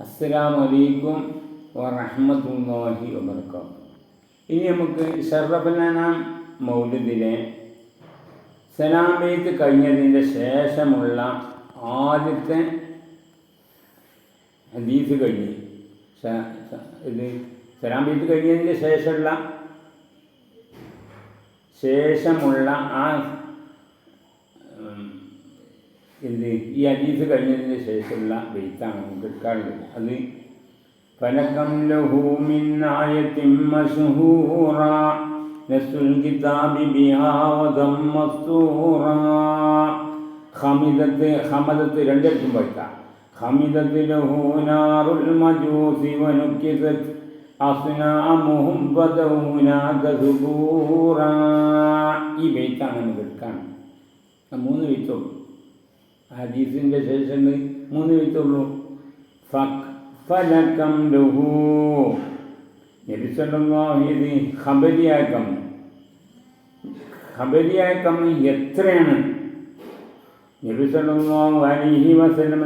അസ്സലാമു അലൈക്കും വറഹ്മത്തുള്ളാഹി വബർക്കാത്തു ഇനി നമുക്ക് ഷറബനാം മൗലിദിലെ സലാമേത്ത് കഴിഞ്ഞതിന്റെ ശേഷമുള്ള ആദ്യത്തെ ഹദീസ് കഴിഞ്ഞ്. ഇത് സലാമേത്ത് കഴിഞ്ഞതിന്റെ ശേഷമുള്ള ശേഷമുള്ള ആ ഇത് ഈ അജീസ് കഴിഞ്ഞതിന് ശേഷമുള്ള വെയ്ത്താണ് നമുക്ക് എടുക്കാറുള്ളത് അത് ഫലക്കം ഹമിദത്ത് ഹമദത്ത് ഈ വെയ്ത്താണ് നമുക്ക് എടുക്കാൻ മൂന്ന് വെയ്ത്തുള്ളൂ ഹദീസിന്റെ ശേഷം മൂന്ന് വെച്ചുള്ളൂ ഫലക്കം ലഹു നബി സല്ലല്ലാഹു ഇത് ഖബരിയായ കമ്മി ഖബരിയായ കമ്മി എത്രയാണ് നബി സല്ലല്ലാഹു അലൈഹി വസല്ലം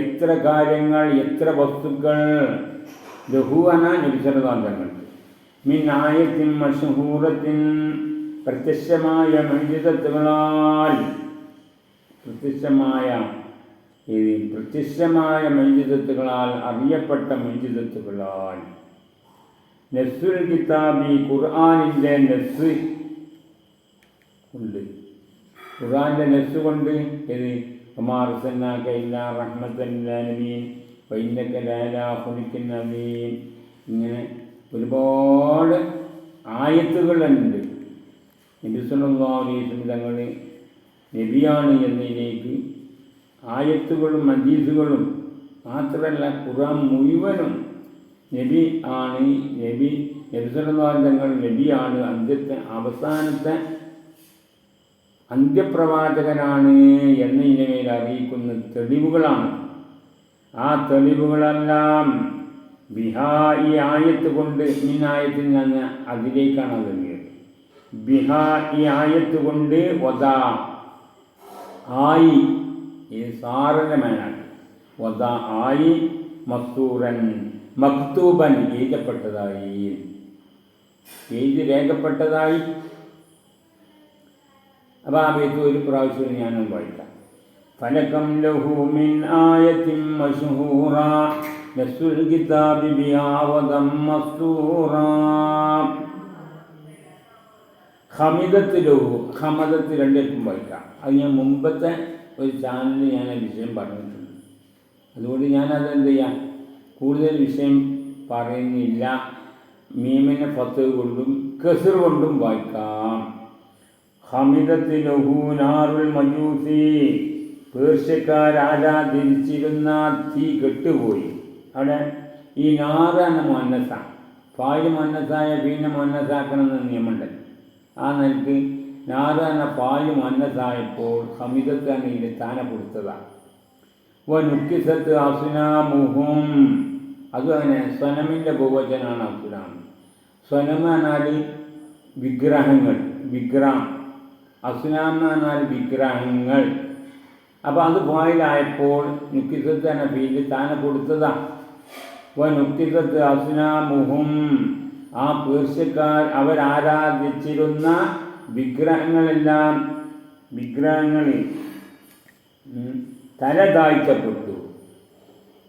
എത്ര കാര്യങ്ങൾ എത്ര വസ്തുക്കൾ ലഹുവാനാ എന്ന നബി സല്ലല്ലാഹു തങ്ങൾക്ക് മിൻ ആയത്തിൻ മഷ്ഹൂറത്തിൻ പ്രത്യക്ഷമായ മഞ്ചിതത്തുകളാൽ പ്രത്യക്ഷമായ ഈ പ്രത്യക്ഷമായ മഞ്ചിതത്തുകളാൽ അറിയപ്പെട്ട മഞ്ചിതത്തുകളാൽ. നെസ്സുൽ കിതാബി ഖുർആാനിന്റെ നെസ് ഉണ്ട്. ഖുർആാന്റെ നെസ് കൊണ്ട് ഇത് കുമാർസന്നാക്കയില്ല റഹ്മത്തല്ലാനമീൻ വൈന്നക്ക ലാലാഹുലിക്കുന്നമീൻ ഇങ്ങനെ ഒരുപാട് ആയത്തുകളുണ്ട് നബിസ്വല്ലാസ്ലം തങ്ങൾ നബിയാണ് എന്നതിലേക്ക് ആയത്തുകളും മജീസുകളും മാത്രമല്ല ഖുറാൻ മുഴുവനും നബി ആണ് നബി നബിസ്വല്ലാൻ തങ്ങൾ നബിയാണ്. അന്ത്യത്തെ അവസാനത്തെ അന്ത്യപ്രവാചകനാണ് എന്നതിനെ മേൽ അറിയിക്കുന്ന തെളിവുകളാണ്. ആ തെളിവുകളെല്ലാം ബിഹാ ഈ ആയത്ത് കൊണ്ട് മിന്നായത്തിൽ നിന്ന് അതിലേക്കാണ് അതിങ്ങിയത് ബിഹാ ഈ ആയത്ത് കൊണ്ട് വദാ ആയി. ഈ സാറിന്റെ മേനാണ് വധാ ആയി മസ്തൂറൻ മക്തൂബൻ എഴുതപ്പെട്ടതായി. എഴുതി രേഖപ്പെട്ടതായി. അപ്പോൾ ആ പേത്ത് ഒരു പ്രാവശ്യം ഞാനും വായിക്കാം. ഫലകം ലഹു മിൻ ആയത്തിൻ മഷൂറ നസ്സുൽ കിതാബി ബിയാവദം മസ്തൂറ. ഹമതത്തിൽ ഹമദത്ത് രണ്ടിടത്തും വായിക്കാം. അത് ഞാൻ മുമ്പത്തെ ഒരു ചാനലിൽ ഞാൻ ആ വിഷയം പറഞ്ഞിട്ടുണ്ട്. അതുകൊണ്ട് ഞാനത് എന്ത് ചെയ്യാം? കൂടുതൽ വിഷയം പറയുന്നില്ല. മീമിനെ പത്ത് കൊണ്ടും കെസർ കൊണ്ടും വായിക്കാം. ഹമിതത്തിൽ ലഹൂനാറുൽ മജൂസി പേർഷ്യക്കാർ ആരാധിച്ചിരുന്ന തീ കെട്ടുപോയി. അവിടെ ഈ നാറാണ് മന്നസ. പാൽ മന്നസായ പിന്നെ മന്നസാക്കണമെന്ന് നിയമമുണ്ട് ആ നിലയ്ക്ക് നാറാന പാൽ മന്നസായപ്പോൾ ഹമിദത്താണ് ഇതിന്റെ സ്ഥാന കൊടുത്തതാണ് വ നുക്കിസത്ത് അസുനാമുഹും. അതും അങ്ങനെ സ്വനമിന്റെ ബഹുവചനാണ് അസുനാം. സ്വനം എന്നാൽ വിഗ്രഹങ്ങൾ വിഗ്രഹം. അസുനാം എന്നാൽ വിഗ്രഹങ്ങൾ. അപ്പോൾ അത് പോയിലായപ്പോൾ നുക്കിസത്ത് എന്ന പേരിൽ താനെ കൊടുത്തതാണ് വ നുക്കിസത്ത് അസുനാമുഹും. ആ പേർഷ്യക്കാർ അവരാരാധിച്ചിരുന്ന വിഗ്രഹങ്ങളെല്ലാം വിഗ്രഹങ്ങളിൽ തല താഴ്ത്തപ്പെട്ടു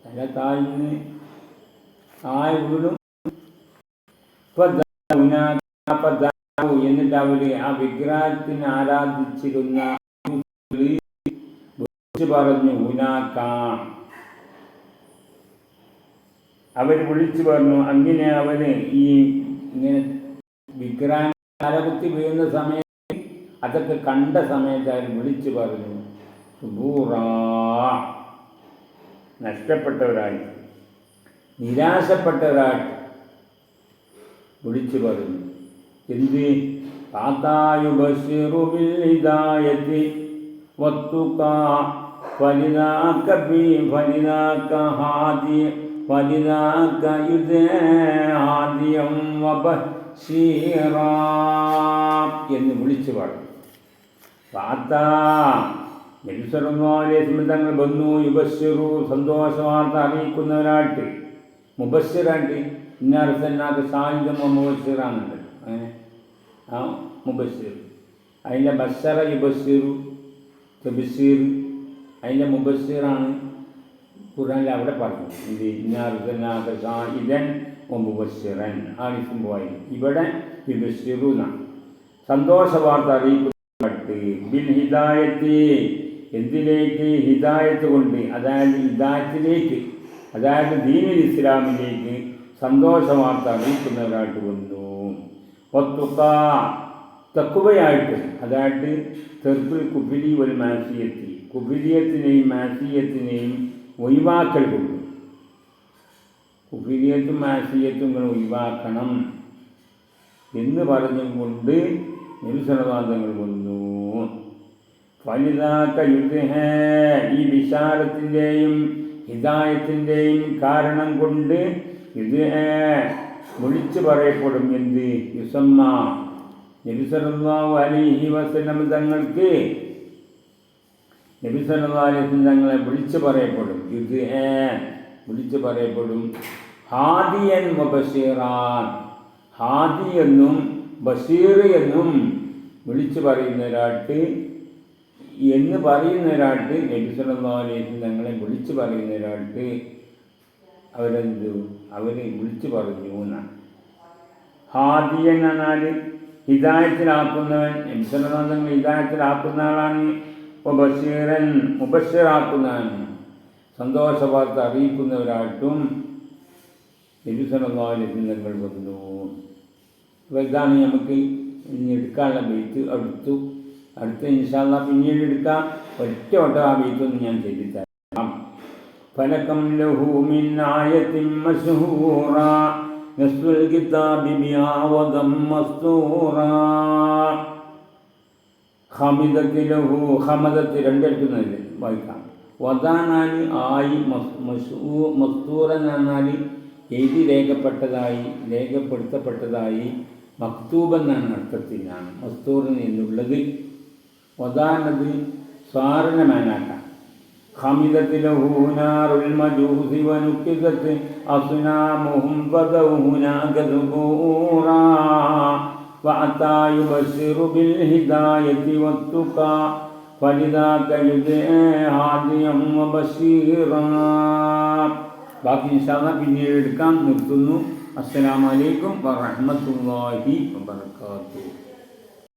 തല താഴ്ന്ന് വീടും എന്നിട്ട് അവർ ആ വിഗ്രഹത്തിന് ആരാധിച്ചിരുന്ന പറഞ്ഞു ഉനാക്കാം അവർ വിളിച്ചു പറഞ്ഞു അങ്ങനെ അവന് ഈ ഇങ്ങനെ വിഗ്രഹം വീഴുന്ന സമയത്ത് അതൊക്കെ കണ്ട സമയത്ത് അവർ വിളിച്ചു പറഞ്ഞു സുബൂറാ നഷ്ടപ്പെട്ടവരായി നിരാശപ്പെട്ടവരായി. വിളിച്ചു പറഞ്ഞു എന്ത്? താത്തായുബിതായത്തി വത്തുക ഫലിതാക്ക ബി ഫലിതാക്ക ഹാദി വബശീറാ എന്ന് വിളിച്ചു പാടും. താത്ത തങ്ങൾ വന്നു യുബശ്ശിറു സന്തോഷവാർത്ത അറിയിക്കുന്നവരായിട്ട്. മുബശ്ശിറായിട്ട് ഇന്നർസന്നാക്ക് സായുധമോ മുബശ്ശിറാണുണ്ട് അങ്ങനെ ആ മുബശ്വർ അതിന്റെ ബഷറ യുബശ്വറു തബിഷീർ അതിന്റെ മുബശ്ശിറാണ് ഖുറാനിൽ അവിടെ പറഞ്ഞു ഇത് ഇന്നർസന്നാക്ക് സായുധൻ മുബശ്ശിറൻ ആ ഇവിടെ യുബശ്ശിറു എന്നാണ് സന്തോഷ വാർത്ത അറിയിക്കപ്പെട്ട് ബിൻ ഹിദായത്തി. എന്തിലേക്ക്? ഹിദായത്ത് കൊണ്ട്. അതായത് ഹിദായത്തിലേക്ക്. അതായത് ദീനിൽ ഇസ്ലാമിലേക്ക് സന്തോഷ വാർത്ത അറിയിക്കുന്നവരായിട്ട് വന്നു. ഒത്തുക്ക തക്കുവയായിട്ട് അതായത് തെർബിൽ കുബിലി ഒരു മാസിയത്തി. കുബിലിയത്തിനെയും മാസിയത്തിനെയും ഒഴിവാക്കൽ കൊണ്ട് കുഫിരിയത്തും മാസിയത്തും ഇങ്ങനെ ഒഴിവാക്കണം എന്ന് പറഞ്ഞുകൊണ്ട് നിരുസനവാദങ്ങൾ വന്നു. ഫലിതാക്ക ഈ വിശാലത്തിന്റെയും ഹിതായത്തിന്റെയും കാരണം കൊണ്ട് ഇത് വിളിച്ചു പറയപ്പെടും എന്ത്? യുസമ്മ. നബിസലാഹു അലിഹി വസനം തങ്ങൾക്ക് അലൈഹി തങ്ങളെ വിളിച്ചു പറയപ്പെടും. ഇത് വിളിച്ചു പറയപ്പെടും. ഹാദിയൻ ബഷീറാൻ. ഹാദി എന്നും ബഷീർ എന്നും വിളിച്ചു ഒരാട്ട് എന്ന് പറയുന്ന നബി അലൈഹി വസല്ലം തങ്ങളെ വിളിച്ചു പറയുന്നവരായിട്ട് അവരെന്തു? അവർ വിളിച്ചു പറഞ്ഞു എന്നാണ്. ഹാദിയൻ എന്നാൽ ഹിതായത്തിലാക്കുന്നവൻ നബി സല്ലല്ലാഹു ഹിതായത്തിലാക്കുന്ന വസല്ലം ആളാണ്. ബഷീറൻ മുബഷിറാക്കുന്നവൻ സന്തോഷ വാർത്ത അറിയിക്കുന്നവരായിട്ടും തങ്ങൾ വന്നു. അപ്പോൾ ഇതാണ് നമുക്ക് ഇനി എടുക്കാനുള്ള ബെയ്ത്ത് അടുത്തു അടുത്ത ഇൻഷാല്ല പിന്നീട് എടുക്കാം. ഒറ്റ വട്ടം ആ ബെയ്ത്തൊന്ന് ഞാൻ ചെയ്തിത്തരാം ഫലകം ലഹു മിൻ ആയത്തിൻ മശ്ഹൂറ നസ്റുൽ കിതാബി വദം മസ്തൂറ. ഹമിദത്ത് ലഹു ഹമദത്ത് രണ്ടെടുക്കുന്നത് വായിക്കാം വദാനാനി ആയി മസ്ഊ മസ്തൂറൻ എന്നാൽ എഴുതി രേഖപ്പെട്ടതായി രേഖപ്പെടുത്തപ്പെട്ടതായി മക്തൂബ് എന്നാണ് അർത്ഥത്തിലാണ് മസ്തൂറൻ എന്നുള്ളത് വദാനത് സ്വാരണ മാനാക്കാം خمدت له نار المجوس ونكزت أصنامهم فدوا هناك ذبورا وأتى يبشر بالهداية والتقى فلذاك يدعي هاديا وبشيرا ബാക്കി ഇൻഷാല്ല പിന്നീട് എടുക്കാം നിർത്തുന്നു അസ്സലാമലൈക്കും വറഹമത്തല്ലാഹി വബർക്കാത്തു